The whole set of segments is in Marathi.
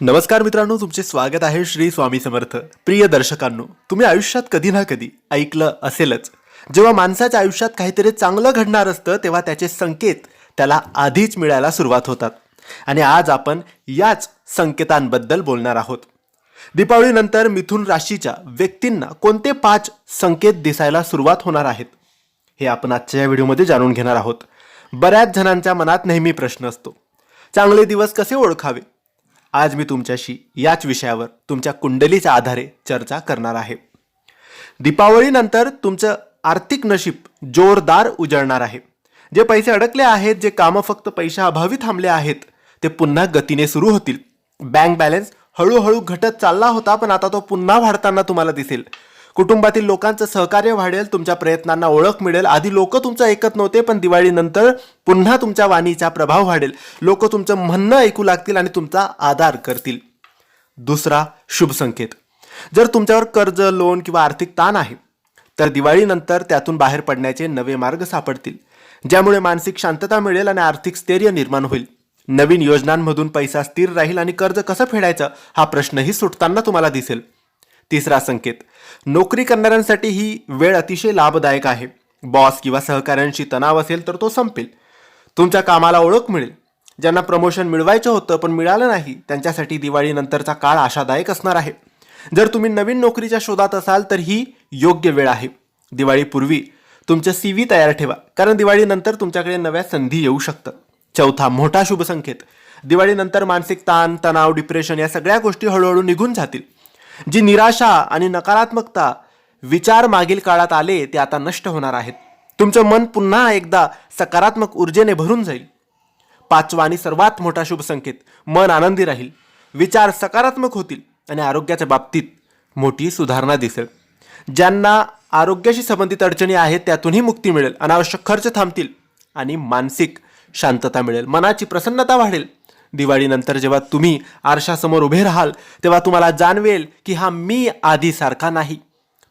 नमस्कार मित्रांनो तुमचे स्वागत आहे श्री स्वामी समर्थ. प्रिय दर्शकांनो तुम्ही आयुष्यात कधी ना कधी ऐकलं असेलच. जेव्हा माणसाच्या आयुष्यात काहीतरी चांगलं घडणार असतं तेव्हा त्याचे संकेत त्याला आधीच मिळायला सुरुवात होतात. आणि आज आपण याच संकेतांबद्दल बोलणार आहोत. दीपावलीनंतर मिथुन राशीच्या व्यक्तींना कोणते पाच संकेत दिसायला सुरुवात होणार आहेत हे आपण आजच्या या व्हिडिओमध्ये जाणून घेणार आहोत. बऱ्याच जणांच्या मनात नेहमी प्रश्न असतो. चांगले दिवस कसे ओळखावे? आज मी तुमच्याशी याच विषयावर तुमच्या कुंडलीच्या आधारे चर्चा करणार आहे. दीपावलीनंतर तुमचं आर्थिक नशीब जोरदार उजळणार आहे. जे पैसे अडकले आहेत जे कामं फक्त पैशाअभावी थांबले आहेत ते पुन्हा गतीने सुरू होतील. बँक बॅलन्स हळूहळू घटत चालला होता पण आता तो पुन्हा वाढताना तुम्हाला दिसेल. कुटुंबातील लोकांचं सहकार्य वाढेल तुमच्या प्रयत्नांना ओळख मिळेल. आधी लोक तुमचं ऐकत नव्हते पण दिवाळीनंतर पुन्हा तुमच्या वाणीचा प्रभाव वाढेल. लोक तुमचं म्हणणं ऐकू लागतील आणि तुमचा आधार करतील. दुसरा शुभ संकेत. जर तुमच्यावर कर्ज लोन किंवा आर्थिक ताण आहे तर दिवाळीनंतर त्यातून बाहेर पडण्याचे नवे मार्ग सापडतील ज्यामुळे मानसिक शांतता मिळेल आणि आर्थिक स्थैर्य निर्माण होईल. नवीन योजनांमधून पैसा स्थिर राहील आणि कर्ज कसं फेडायचं हा प्रश्नही सुटताना तुम्हाला दिसेल. तिसरा संकेत. नोकरी करणाऱ्यांसाठी ही वेळ अतिशय लाभदायक आहे. बॉस किंवा सहकाऱ्यांशी तणाव असेल तर तो संपेल. तुमच्या कामाला ओळख मिळेल. ज्यांना प्रमोशन मिळवायचं होतं पण मिळालं नाही त्यांच्यासाठी दिवाळीनंतरचा काळ आशादायक असणार आहे. जर तुम्ही नवीन नोकरीच्या शोधात असाल तर ही योग्य वेळ आहे. दिवाळीपूर्वी तुमचं सी व्ही तयार ठेवा कारण दिवाळीनंतर तुमच्याकडे नव्या संधी येऊ शकतात. चौथा मोठा शुभ संकेत. दिवाळीनंतर मानसिक ताण तणाव डिप्रेशन या सगळ्या गोष्टी हळूहळू निघून जातील. जी निराशा आणि नकारात्मकता विचार मागील काळात आले ते आता नष्ट होणार आहेत. तुमचं मन पुन्हा एकदा सकारात्मक ऊर्जेने भरून जाईल. पाचवा आणि सर्वात मोठा शुभ संकेत मन आनंदी राहील. विचार सकारात्मक होतील आणि आरोग्याच्या बाबतीत मोठी सुधारणा दिसेल. ज्यांना आरोग्याशी संबंधित अडचणी आहेत त्यातूनही मुक्ती मिळेल. अनावश्यक खर्च थांबतील आणि मानसिक शांतता मिळेल. मनाची प्रसन्नता वाढेल. दिवाळीनंतर जेव्हा तुम्ही आरशासमोर उभे राहाल तेव्हा तुम्हाला जाणवेल की हा मी आधीसारखा नाही.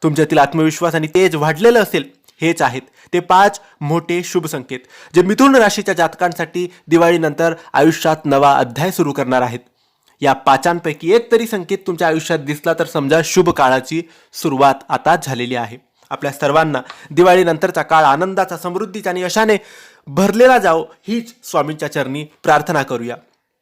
तुमच्यातील आत्मविश्वास आणि तेज वाढलेलं असेल हेच आहेत ते पाच मोठे शुभ संकेत जे मिथुन राशीच्या जातकांसाठी दिवाळीनंतर आयुष्यात नवा अध्याय सुरू करणार आहेत. या पाचांपैकी एक तरी संकेत तुमच्या आयुष्यात दिसला तर समजा शुभ काळाची सुरुवात आता झालेली आहे. आपल्या सर्वांना दिवाळीनंतरचा काळ आनंदाचा समृद्धीचा आणि यशाने भरलेला जाओ हीच स्वामींच्या चरणी प्रार्थना करूया.